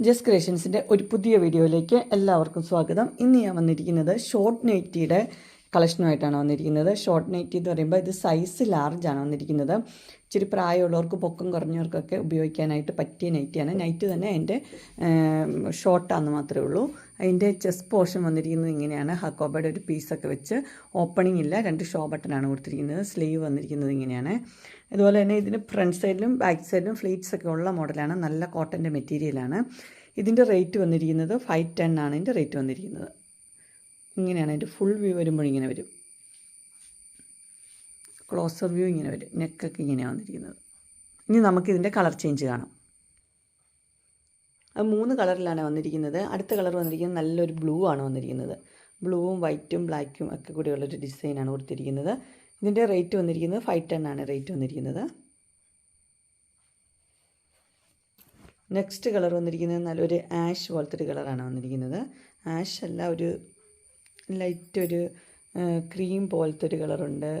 ജസ് ക്രിയേഷൻസിന്റെ ഒരു പുതിയ വീഡിയോയിലേക്ക് എല്ലാവർക്കും സ്വാഗതം. ഇന്ന് ഞാൻ വന്നിരിക്കുന്നത് ഷോർട്ട് നൈറ്റിയുടെ കളക്ഷനുമായിട്ടാണ് വന്നിരിക്കുന്നത്. ഷോർട്ട് നൈറ്റി എന്ന് പറയുമ്പോൾ ഇത് സൈസ് ലാർജാണ് വന്നിരിക്കുന്നത്. ഇച്ചിരി പ്രായമുള്ളവർക്ക് പൊക്കം കുറഞ്ഞവർക്കൊക്കെ ഉപയോഗിക്കാനായിട്ട് പറ്റിയ നൈറ്റിയാണ് നൈറ്റ് തന്നെ അതിന്റെ ഷോർട്ടാണെന്ന് മാത്രമേ ഉള്ളൂ. അതിന്റെ ചെസ്റ്റ് പോർഷൻ വന്നിരിക്കുന്നത് ഇങ്ങനെയാണ്. ഹക്കോബയുടെ ഒരു പീസൊക്കെ വെച്ച് ഓപ്പണിംഗ് ഇല്ല രണ്ട് ഷോ ബട്ടനാണ് കൊടുത്തിരിക്കുന്നത്. സ്ലീവ് വന്നിരിക്കുന്നത് ഇങ്ങനെയാണ്. അതുപോലെ തന്നെ ഇതിന് ഫ്രണ്ട് സൈഡിലും ബാക്ക് സൈഡിലും ഫ്ലീറ്റ്സ് ഒക്കെ ഉള്ള മോഡലാണ് നല്ല കോട്ടന്റെ മെറ്റീരിയലാണ് ഇതിന്റെ റേറ്റ് വന്നിരിക്കുന്നത് ഫൈവ് ടെൻ ആണ്. ഇതിന്റെ റേറ്റ് വന്നിരിക്കുന്നത്. ഇങ്ങനെയാണ് അതിന്റെ ഫുൾ വ്യൂ വരുമ്പോൾ ഇങ്ങനെ വരും. ക്ലോസർ വ്യൂ ഇങ്ങനെ വരും. നെക്കൊക്കെ ഇങ്ങനെയാണ് വന്നിരിക്കുന്നത്. ഇനി നമുക്കിതിന്റെ കളർ ചേഞ്ച് കാണാം. അത് മൂന്ന് കളറിലാണ് വന്നിരിക്കുന്നത്. അടുത്ത കളർ വന്നിരിക്കുന്നത് നല്ലൊരു ബ്ലൂ ആണ് വന്നിരിക്കുന്നത്. ബ്ലൂവും വൈറ്റും ബ്ലാക്കും ഒക്കെ കൂടിയുള്ളൊരു ഡിസൈനാണ് കൊടുത്തിരിക്കുന്നത്. ഇതിന്റെ റേറ്റ് വന്നിരിക്കുന്നത് ഫൈവ് ടെൻ ആണ് റേറ്റ് വന്നിരിക്കുന്നത്. നെക്സ്റ്റ് കളർ വന്നിരിക്കുന്നത് നല്ലൊരു ആഷ് പോലത്തെ ഒരു കളറാണ് വന്നിരിക്കുന്നത്. ആഷ് അല്ല ഒരു ലൈറ്റ് ഒരു ക്രീം പോലത്തെ ഒരു കളറുണ്ട്.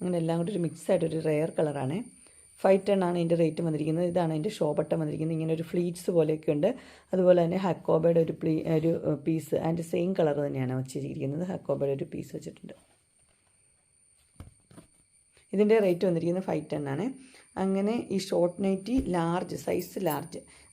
അങ്ങനെ എല്ലാം കൂടി ഒരു മിക്സ് ആയിട്ടൊരു റെയർ കളറാണ് ഫൈവ് ടെൺ ആണ് ഇതിന്റെ റേറ്റ് വന്നിരിക്കുന്നത്. ഇതാണ് അതിന്റെ ഷോബട്ടം വന്നിരിക്കുന്നത്. ഇങ്ങനെ ഒരു ഫ്ലീറ്റ്സ് പോലെയൊക്കെ ഉണ്ട്. അതുപോലെ തന്നെ ഹക്കോബയുടെ ഒരു പ്ലീ ഒരു പീസ് അതിന്റെ സെയിം കളർ തന്നെയാണ് വെച്ചിരിക്കുന്നത്. ഹക്കോബയുടെ ഒരു പീസ് വെച്ചിട്ടുണ്ട്. ഇതിന്റെ റേറ്റ് വന്നിരിക്കുന്നത് ഫൈവ് ടെൻ ആണ്. അങ്ങനെ ഈ short nighty large size large